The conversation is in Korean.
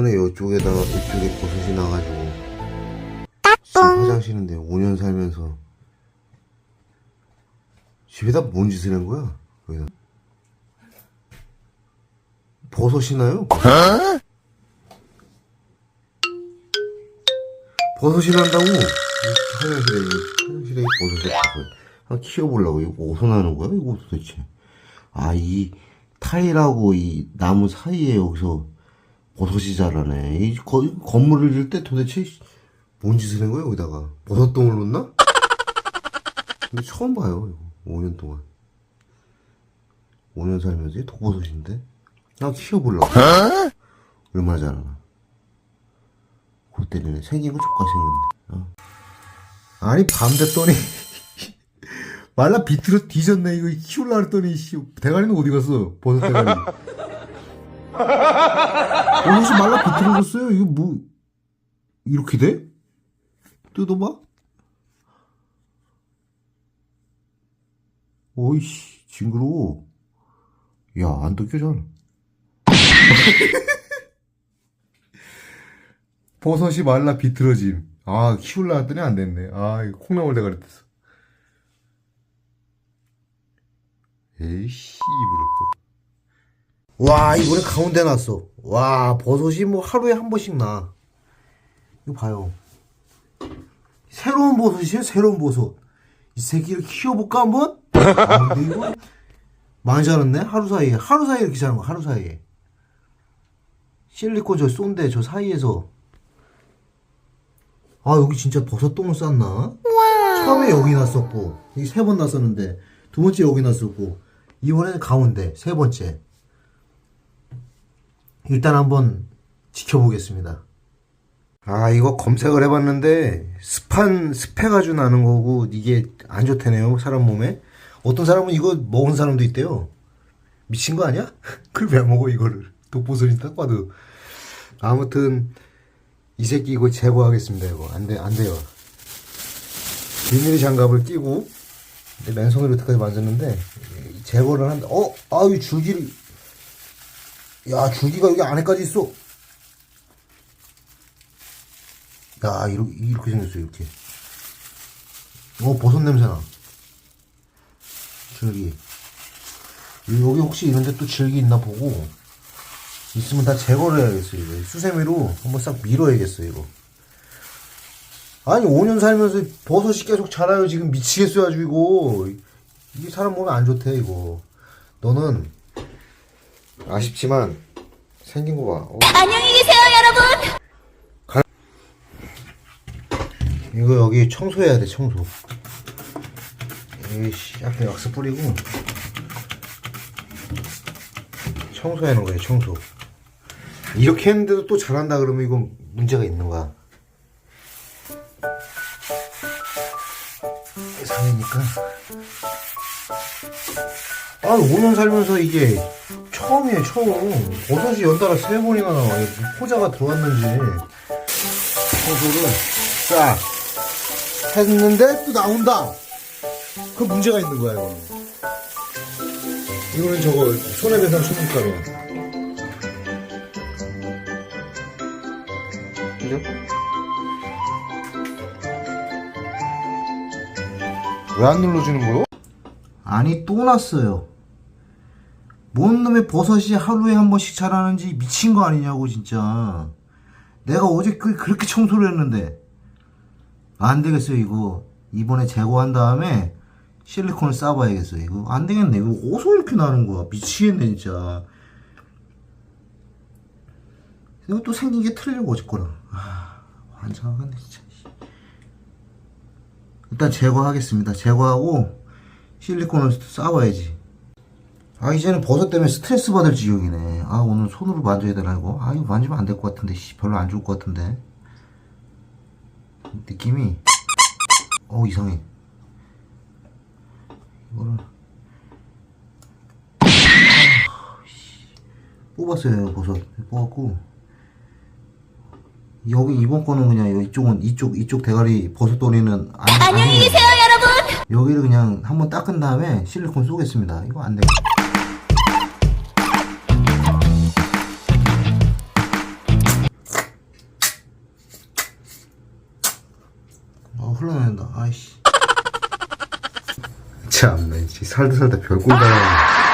이번에 이쪽에다가 이쪽에 버섯이 나가지고 지금 화장실인데 5년 살면서 집에다 뭔 짓을 한 거야? 여기다 버섯이 나요? 버섯이 난다고 화장실에 화장실에 버섯이. 아, 키워보려고 이거 어디서 나는 거야 이거 도대체 아 이 타일하고 이 나무 사이에 여기서 버섯이 자라네. 이 거, 건물을 질때 도대체 뭔 짓을 한 거야 여기다가? 버섯똥을 놓나? 근데 처음 봐요 이거. 5년 동안. 5년 살면서 독버섯인데? 나 키워보려고. 얼마나 자라나 그 때리네 생긴 거 족같이 생겼네. 어. 아니 밤 됐더니 말라 비틀어 뒤졌네. 이거 키울라 그랬더니 씨 대가리는 어디 갔어? 버섯 대가리 버섯이 말라 비틀어졌어요. 이거 뭐 이렇게 돼? 뜯어봐. 어이씨 징그러워. 야안 뜯겨 잘. 버섯이 말라 비틀어짐. 아 키울라 했더니 안 됐네. 아 이거 콩나물 대가리 됐어. 에이씨 입으로 와 이번에 가운데 났어. 와 버섯이 뭐 하루에 한 번씩 나. 이거 봐요. 새로운 버섯이에요 새로운 버섯. 이 새끼를 키워볼까 한번? 아 근데 이거 많이 자랐네 하루 사이에. 하루 사이에 이렇게 자란 거 하루 사이에. 실리콘 저 쏜데 저 사이에서. 아 여기 진짜 버섯 똥을 쌌나? 처음에 여기 났었고 이세번 났었는데 두 번째 여기 났었고 이번에는 가운데 세 번째 일단 한번 지켜보겠습니다. 아 이거 검색을 해봤는데 습한 습해가지고 나는 거고 이게 안 좋다네요 사람 몸에. 어떤 사람은 이거 먹은 사람도 있대요. 미친 거 아니야? 그걸 왜 먹어 이거를? 독보선이 딱 봐도. 아무튼 이 새끼 이거 제거하겠습니다 이거. 안 돼 안 돼요. 비닐 장갑을 끼고 맨손으로 여태까지 만졌는데 이 제거를 한다 어? 아유 줄기를 야 줄기가 여기 안에까지 있어. 야 이렇게, 이렇게 생겼어 이렇게. 어 버섯 냄새나. 줄기. 여기 혹시 이런데 또 줄기 있나 보고. 있으면 다 제거를 해야겠어 이거. 수세미로 한번 싹 밀어야겠어 이거. 아니 5년 살면서 버섯이 계속 자라요 지금. 이거. 이게 사람 몸에 안 좋대 이거. 너는 아쉽지만 생긴 거 봐. 어. 안녕히 계세요, 여러분. 이거 여기 청소해야 돼 청소. 이씨 앞에 왁스 뿌리고 청소해 놓은 거야 청소. 이렇게 했는데도 또 잘한다 그러면 이건 문제가 있는 거야. 상이니까 아 5년 살면서 이게 처음이에요 처음 버섯이 연달아 세 번이나 나와 이게 포자가 들어왔는지 청소를 싹 했는데 또 나온다. 그 문제가 있는 거야 이거는. 이거는 저거 손해배상 청구가로. 그죠? 왜 안 눌러주는 거요? 아니 또 났어요. 뭔 놈의 버섯이 하루에 한 번씩 자라는지 미친 거 아니냐고 진짜. 내가 어제 그 그렇게 청소를 했는데. 안 되겠어요 이거. 이번에 제거한 다음에 실리콘을 싸봐야겠어요 이거. 안 되겠네. 이거 어디서 이렇게 나는 거야. 미치겠네 진짜. 이거 또 생긴 게 틀리고 어쨌거나 아 환장하겠네 진짜. 일단 제거하겠습니다. 제거하고 실리콘을 싸봐야지 아 이제는 버섯 때문에 스트레스 받을 지경이네 아 오늘 손으로 만져야 되나 이거 아 이거 만지면 안 될 것 같은데 씨, 별로 안 좋을 것 같은데 느낌이 어 이상해 이거를 아, 씨. 뽑았어요 버섯 뽑았고 여기 이번 거는 그냥 이쪽은 이쪽 이쪽 대가리 버섯 도리는 안, 안녕히. 계세요, 여러분. 여기를 그냥 한번 닦은 다음에 실리콘 쏘겠습니다. 이거 안 돼. 아 흘러낸다. 아이씨. 지 살다 살다 별꼴 다